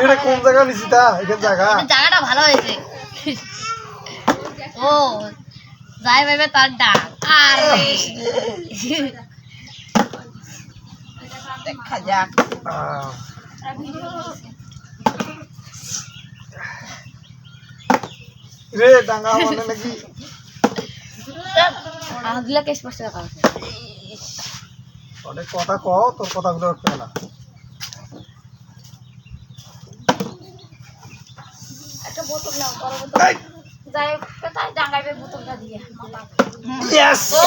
এটা কোন জায়গা নিছি তা? এখান জায়গা? জায়গাটা ভালো হয়েছে। ও যাই ভাবে তার ডাক। আরে। দেখা যাক। রে ডাঙ্গা মানে নাকি? আগুলা কেস পাঁচশো টাকা অনেক কথা কও তোর কথাগুলো না। একটা বোতল নাও বড় বোতল। যাই বোতলটা দিয়ে! ও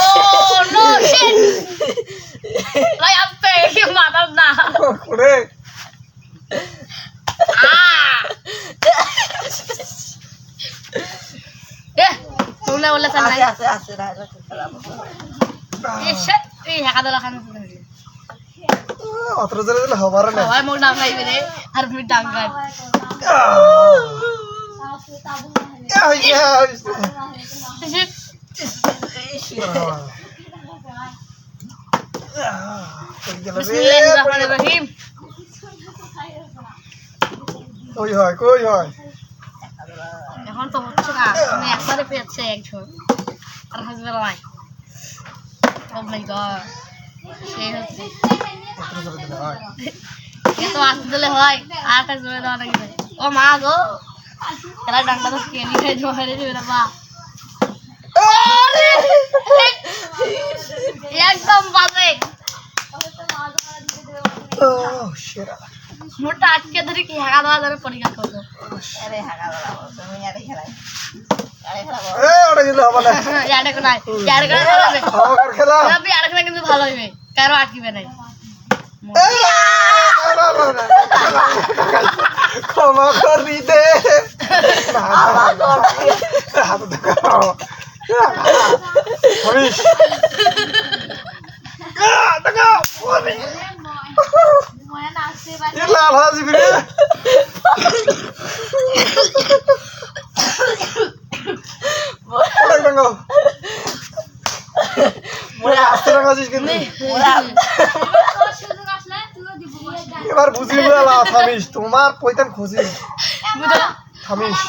নো শিট লাই আপে মাদার না। করে এ তোলা ওলা চাল নাই আছে আছে শিট এই হাকা দলা খান অত জোরে দিলে হবার না মোর ডাঙ্গাইবে রে আর তুমি ডাঙ্গাই এখন তো হচ্ছে না একবারে পেয়েছে একজন আর হাসবে নাই জোরে হয় এ তো আসতে হয় আর জোরে দেওয়া ও মা গো। এরা ডাঙ্গা তো কে নিয়ে জোরে দেবে না মা একদম বাজে ও সেরা মোটা আটকে ধরে কি হাগা দেওয়া ধরে পরিষ্কার করব আরে হাগা বলা তুমি আরে খেলাই আরে খেলা এ ওটা গেলে হবে না ইয়ারে কোনায় ইয়ারে কোনায় ভালো হবে আমাকার খেলা আপনি ইয়ারে কোনায় কিন্তু ভালো হবে কারও আটকিবে নাই এ, না, না, না, না, ক্ষমা করি দে না, না, না, না, হাত দেখাও। হরিশ। আহ, দেখাও, ওরে। এ লাল হাজি বিরে ওটা ডাঙ্গাও। আস্তে ডাঙ্গাছিস এবার বুঝলি বলা থামিস। তোমার পৈতান খুঁজি থামিস।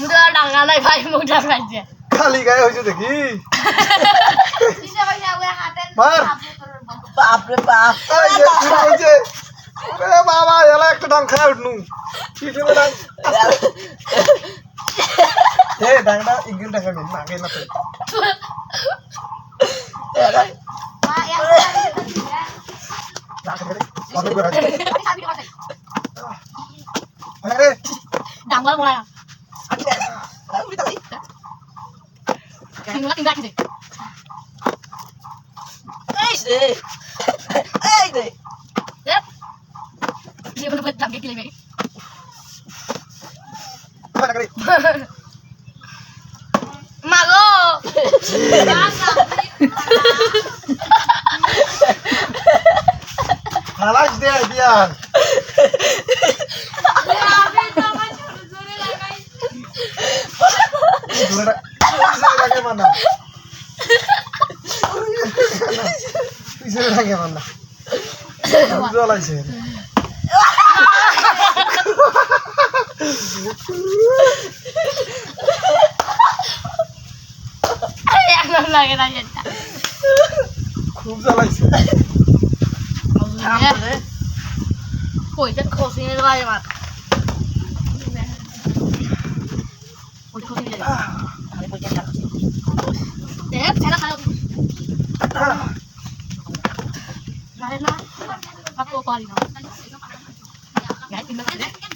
মুদা ডাঙ্গা নাই ভাই মুখ ডাঙ্গাইছে খালি গায়ে হয়েছে দেখি। মার। বাপরে বাপ। এই যে শুরু হয়েছে? এ বাবা এলা একটা ডাং খায় উঠনু। কি ছিল ডাং? এ ডাংটা ইগিল না গে না তো। খাবি কত করে আছে আরে ডাঙ্গা মোড়া উড়ি তাই তিনগুলা তিন গাছি এই রে এই রে যে কোনো করে ডাঙ্গে কিলে মেরে খানা করে খালাস দে দিয়া জোরে ডাক জোরে ডাকে মানা পিছনে ডাকে মানা জল আছে লাগে না খুব জ্বালাইছে। ทำเลยปุ๋ยจะโคซีไม่ได้หรอกปุ๋ยโคซีไม่ได้ปุ๋ยจะจับเด็กใช้แล้ครับมานะพักตัวอนเนาะงั้นกินไ